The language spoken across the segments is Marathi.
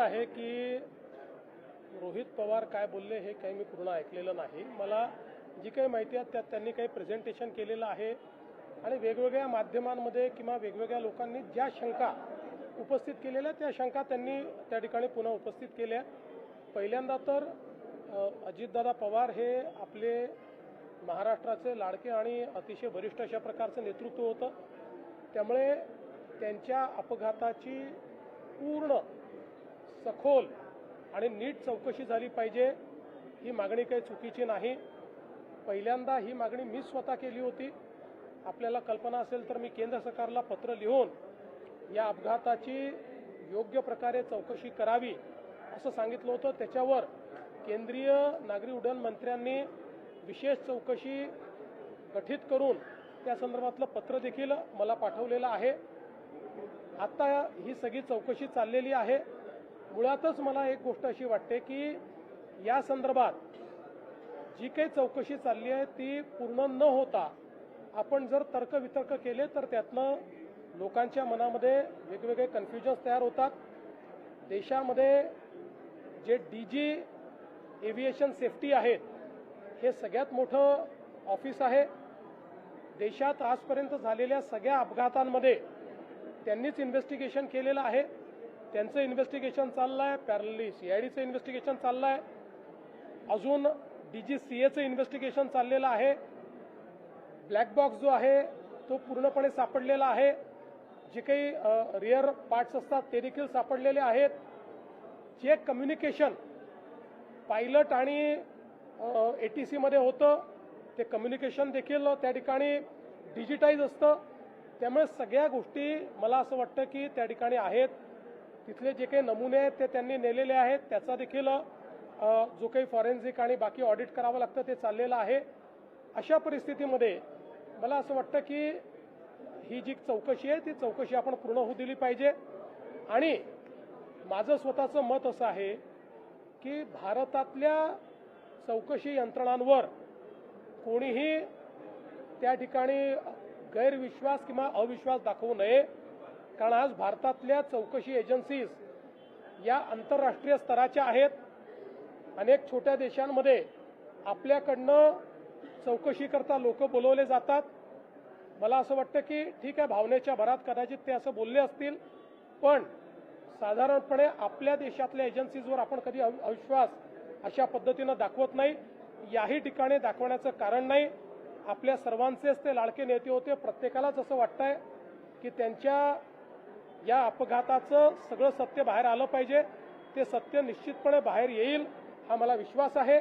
असं आहे की रोहित पवार काय बोलले हे काही मी पूर्ण ऐकलेलं नाही. मला जी काही माहिती आहे त्यात त्यांनी काही प्रेझेंटेशन केलेलं आहे. आणि वेगवेगळ्या माध्यमांमध्ये किंवा वेगवेगळ्या लोकांनी ज्या शंका उपस्थित केलेल्या त्या शंका त्यांनी त्या ठिकाणी पुन्हा उपस्थित केल्या. पहिल्यांदा तर अजितदादा पवार हे आपले महाराष्ट्राचे लाडके आणि अतिशय वरिष्ठ अशा प्रकारचं नेतृत्व होतं. त्यामुळे त्यांच्या अपघाताची पूर्ण सखोल आणि नीट चौकशी झाली पाहिजे ही मागणी काही चुकीची नाही. पहिल्यांदा ही मागणी मी स्वतः केली होती. आपल्याला कल्पना असेल तर मी केंद्र सरकारला पत्र लिहून या अपघाताची योग्य प्रकारे चौकशी करावी असं सांगितलं होतं. त्याच्यावर केंद्रीय नागरी उड्डाण मंत्र्यांनी विशेष चौकशी गठीत करून त्या संदर्भातलं पत्र देखील मला पाठवलेलं आहे. आता ही सगळी चौकशी चाललेली आहे. मुळातच मला एक गोष्ट अशी वाटते की या संदर्भात जी काही चौकशी चालली आहे ती पूर्ण न होता आपण जर तर्कवितर्क केले तर त्यातनं लोकांच्या मनामध्ये वेगवेगळे कन्फ्युजन्स तयार होतात. देशामध्ये जे डी जी एव्हिएशन सेफ्टी आहेत हे सगळ्यात मोठं ऑफिस आहे. देशात आजपर्यंत झालेल्या सगळ्या अपघातांमध्ये त्यांनीच इन्व्हेस्टिगेशन केलेलं आहे. त्यांचं इन्व्हेस्टिगेशन चाललं आहे पॅरली सी आय डीचं इन्व्हेस्टिगेशन चाललं आहे अजून डी जी सी एचं इन्व्हेस्टिगेशन चाललेलं आहे. ब्लॅक बॉक्स जो आहे तो पूर्णपणे सापडलेला आहे. जे काही रिअर पार्ट्स असतात ते देखील सापडलेले आहेत. जे कम्युनिकेशन पायलट आणि ए टी सीमध्ये होतं ते कम्युनिकेशन देखील त्या ठिकाणी डिजिटाईज असतं. त्यामुळे सगळ्या गोष्टी मला असं वाटतं की त्या ठिकाणी आहेत. तिथले जे काही नमुने आहेत ते त्यांनी नेलेले आहेत. त्याचा देखील जो काही फॉरेन्सिक आणि बाकी ऑडिट करावं लागतं ते चाललेलं आहे. अशा परिस्थितीमध्ये मला असं वाटतं की ही जी चौकशी आहे ती चौकशी आपण पूर्ण होऊ दिली पाहिजे. आणि माझं स्वतःचं मत असं आहे की भारतातल्या चौकशी यंत्रणांवर कोणीही त्या ठिकाणी गैरविश्वास किंवा अविश्वास दाखवू नये. कारण आज भारतातल्या चौकशी एजन्सीज या आंतरराष्ट्रीय स्तराच्या आहेत. अनेक छोट्या देशांमध्ये आपल्याकडनं चौकशीकरता लोक बोलवले जातात. मला असं वाटतं की ठीक आहे भावनेच्या भरात कदाचित ते असं बोलले असतील पण साधारणपणे आपल्या देशातल्या एजन्सीजवर आपण कधी अविश्वास अशा पद्धतीनं दाखवत नाही. याही ठिकाणी दाखवण्याचं कारण नाही. आपल्या सर्वांचेच ते लाडके नेते होते. प्रत्येकालाच असं वाटतंय की त्यांच्या या अपघाताचं सगळं सत्य बाहेर आलं पाहिजे. ते सत्य निश्चितपणे बाहेर येईल हा मला विश्वास आहे.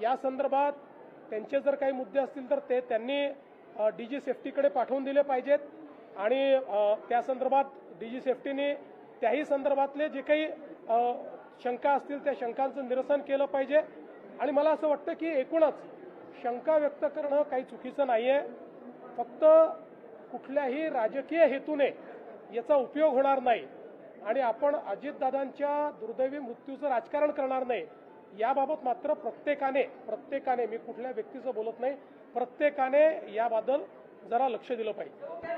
या संदर्भात त्यांचे जर काही मुद्दे असतील तर ते त्यांनी डी जी सेफ्टीकडे पाठवून दिले पाहिजेत. आणि त्या संदर्भात डी जी सेफ्टीने त्याही संदर्भातले जे काही शंका असतील त्या शंकांचं निरसन केलं पाहिजे. आणि मला असं वाटतं की एकूणच शंका व्यक्त करणं काही चुकीचं नाही आहे फक्त कुठल्याही राजकीय हेतूने याचा उपयोग होणार नाही. आणि आपण अजितदादांच्या दुर्दैवी मृत्यूचं राजकारण करणार नाही याबाबत मात्र प्रत्येकाने प्रत्येकाने मी कुठल्या व्यक्तीचं बोलत नाही प्रत्येकाने याबद्दल जरा लक्ष दिलं पाहिजे.